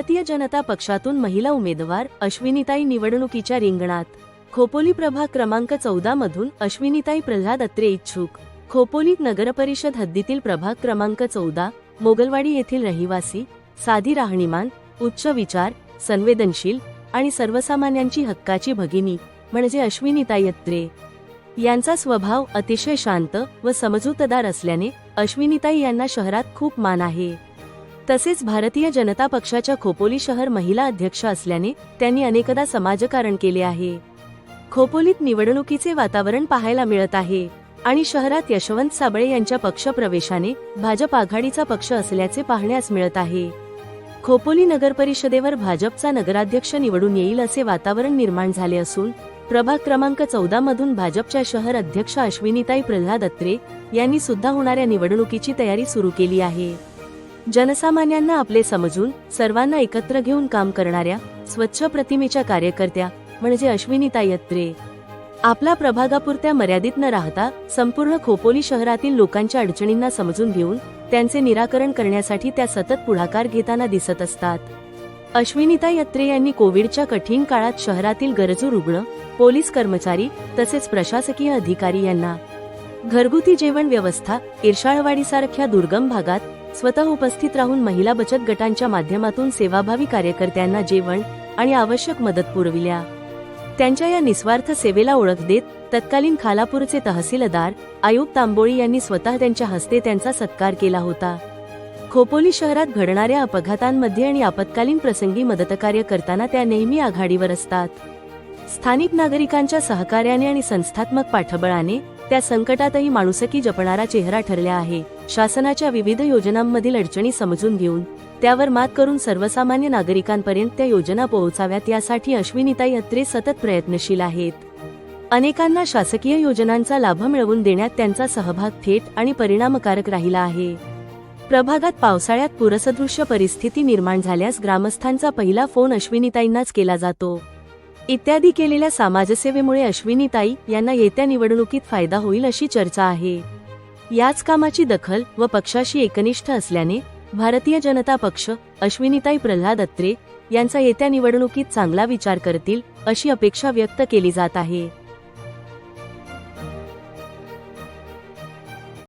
भारतीय जनता पक्षातून महिला उमेदवार अश्विनीताई निवडणुकीच्या रिंगणात. खोपोली प्रभाग क्रमांक चौदा मधून अश्विनीताई प्रल्हाद अत्रे इच्छुक. खोपोली नगरपरिषद हद्दीतील प्रभाग क्रमांक चौदा मोगलवाडी येथील रहिवासी साधी राहणीमान उच्च विचार संवेदनशील आणि सर्वसामान्यांची हक्काची भगिनी म्हणजे अश्विनीताई अत्रे. यांचा स्वभाव अतिशय शांत व समजूतदार असल्याने अश्विनीताई यांना शहरात खूप मान आहे. तसेच भारतीय जनता पक्षाच्या खोपोली शहर महिला अध्यक्ष असल्याने त्यांनी अनेकदा समाजकारण केले आहे. खोपोलीत निवडणुकीचे वातावरण पाहायला मिळत आहे आणि शहरात यशवंत साबळे यांच्या पक्षप्रवेशाने भाजप आघाडीचा पक्ष असल्याचे पाहण्यास मिळत आहे. खोपोली नगर परिषदेवर भाजपचा नगराध्यक्ष निवडून येईल असे वातावरण निर्माण झाले असून प्रभाग क्रमांक चौदा मधून भाजपच्या शहर अध्यक्ष अश्विनीताई प्रल्हाद अत्रे यांनी सुद्धा होणाऱ्या निवडणुकीची तयारी सुरू केली आहे. जनसामान्यांना आपले समजून सर्वांना एकत्र घेऊन काम करणाऱ्या स्वच्छ प्रतिमेच्या कार्यकर्त्या म्हणजे अश्विनीताई अत्रे. आपला प्रभागापुरत्या मर्यादित न राहता संपूर्ण खोपोली शहरातील लोकांच्या अडचणींना समजून घेऊन त्यांचे निराकरण करण्यासाठी त्या सतत पुढाकार घेताना दिसत असतात. अश्विनीताई अत्रे यांनी कोविडच्या कठीण काळात शहरातील गरजू रुग्ण पोलीस कर्मचारी तसेच प्रशासकीय अधिकारी यांना घरगुती जेवण व्यवस्था इर्शाळवाडीसारख्या दुर्गम भागात स्वतः उपस्थित राहून महिला बचत गटांच्या माध्यमातून सेवाभावी कार्यकर्त्यांना जेवण आणि आवश्यक मदत पुरविल्या. त्यांच्या या निस्वार्थ सेवेला ओळख देत तत्कालीन खालापूरचे तहसीलदार आयुब तांबोळी यांनी स्वतः त्यांच्या हस्ते त्यांचा सत्कार केला होता. खोपोली शहरात घडणाऱ्या अपघातांमध्ये आणि आपत्कालीन प्रसंगी मदतकार्य करताना त्या नेहमी आघाडीवर असतात. स्थानिक नागरिकांच्या सहकार्याने आणि संस्थात्मक पाठबळाने त्या संकटातही माणुसकी जपणारा चेहरा ठरल्या आहे. शासनाच्या विविध योजनांमधील अडचणी समजून घेऊन त्यावर मात करून सर्वसामान्य नागरिकांपर्यंत त्या योजना पोहोचाव्यात यासाठी अश्विनीताई अत्रे सतत प्रयत्नशील आहेत. अनेकांना शासकीय योजनांचा लाभ मिळवून देण्यात त्यांचा सहभाग थेट आणि परिणामकारक राहिला आहे. प्रभागात पावसाळ्यात पूरसदृश्य परिस्थिती निर्माण झाल्यास ग्रामस्थांचा पहिला फोन अश्विनीताईंनाच केला जातो. इत्यादी केलेल्या समाजसेवेमुळे अश्विनीताई यांना येत्या निवडणुकीत फायदा होईल अशी चर्चा आहे. याच कामाची दखल व पक्षाशी एकनिष्ठ असल्याने भारतीय जनता पक्ष अश्विनीताई प्रल्हाद अत्रे यांचा येत्या निवडणुकीत चांगला विचार करतील अशी अपेक्षा व्यक्त केली जात आहे.